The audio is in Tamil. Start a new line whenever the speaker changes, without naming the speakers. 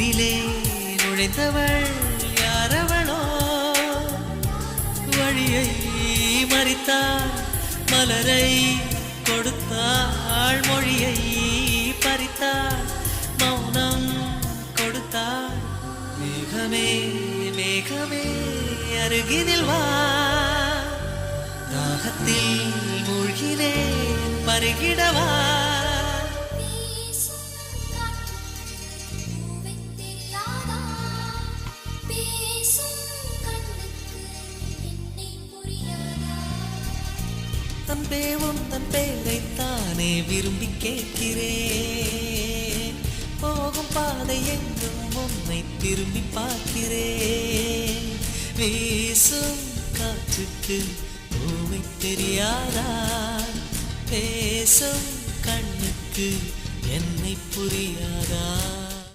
ஊரிலே நுழைந்தவள் யாரவளோ? வழியை மறித்தாள் மலரை கொடுத்தாள் மொழியை பறித்தாள் மௌனம் கொடுத்தாள். மேகமே மேகமே அருகினில் வா. தாகத்தில் மூழ்கினே பருகிடவா அன்பே உன் தன் பேரைத்தானே விரும்பி கேட்கிறேன். போகும் பாதை எங்கும் உன்னை திரும்பி பார்க்கிறேன். வீசும் காற்றுக்கு பூவை தெரியாதா? பேசும் கண்ணுக்கு என்னை புரியா?